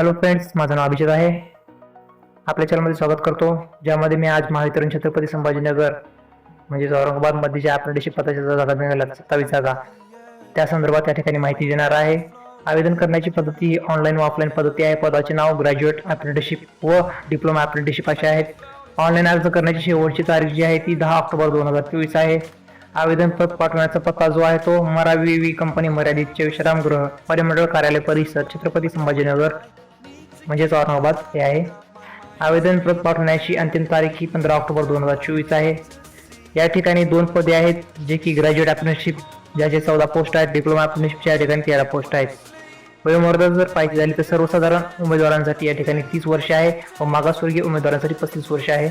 Hello friends माझं नाव अभिजित आहे. आपल्या चॅनलमध्ये स्वागत करतो. ज्यामध्ये मी आज महावितरण छत्रपती संभाजीनगर म्हणजेच औरंगाबादमध्ये ज्या आपल्याशी पदाच्या जागा मिळाल्या सत्तावीस जागा त्या संदर्भात त्या ठिकाणी माहिती देणार आहे. आवेदन करण्याची पद्धती ही ऑनलाईन व ऑफलाईन पद्धती आहे. पदाचे नाव ग्रॅज्युएट अप्रेंटिसशिप व डिप्लोमा अप्रेंटिसशिप असे आहेत. ऑनलाईन अर्ज करण्याची शेवटची तारीख जी आहे ती दहा ऑक्टोबर दोन हजार चोवीस आहे. आवेदन पाठवण्याचा पत्ता जो आहे तो मरावी वी कंपनी मर्यादितचे विश्रामगृह परिमंडळ कार्यालय परिसर छत्रपती संभाजीनगर. म्हणजेच औरंगाबाद हे आहे. आवेदन प्रत पाठवण्याची अंतिम तारीख ही पंधरा ऑक्टोबर दोन हजार चोवीस आहे. या ठिकाणी दोन पदे आहेत जे की ग्रॅज्युएट अप्रेंटिसशिप ज्याचे चौदा पोस्ट आहेत डिप्लोमा अप्रेंटिसशिपच्या या ठिकाणी तेरा पोस्ट आहेत. वयोमर्यादा जर पाहिजे झाली तर सर्वसाधारण उमेदवारांसाठी या ठिकाणी तीस वर्ष आहे व मागासवर्गीय उमेदवारांसाठी पस्तीस वर्ष आहे.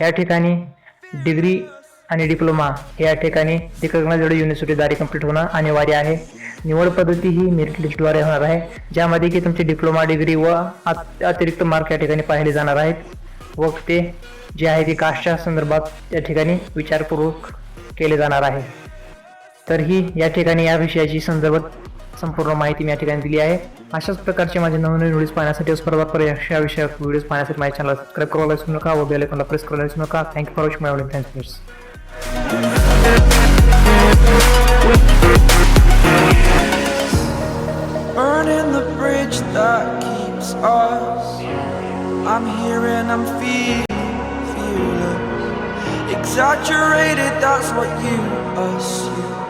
या ठिकाणी डिग्री आणि डिप्लोमा या ठिकाणी रिकग्नाइज्ड युनिव्हर्सिटीद्वारे कंप्लीट होणं अनिवार्य आहे. निवड पद्धती ही मेरिट लिस्टद्वारे होणार आहे ज्यामध्ये की तुमची डिप्लोमा डिग्री व अतिरिक्त मार्क या ठिकाणी पाहिले जाणार आहेत. व ते जे आहे ते कास्टच्या संदर्भात त्या ठिकाणी विचारपूर्वक केले जाणार आहे. तर ही या ठिकाणी या विषयाची संदर्भात संपूर्ण माहिती मी या ठिकाणी दिली आहे. अशाच प्रकारचे माझे नवनवीन व्हिडिओज पाहण्यासाठी स्पर्धा परीक्षा विषयक व्हिडिओज पाहण्यासाठी माझ्या चॅनल सबस्क्राईब करायला विसरू नका व बेल आयकॉनला प्रेस करायला विसरू नका. Thank you for watching my thanks us. I'm here and I'm feeling fearless. Exaggerated, that's what you assume.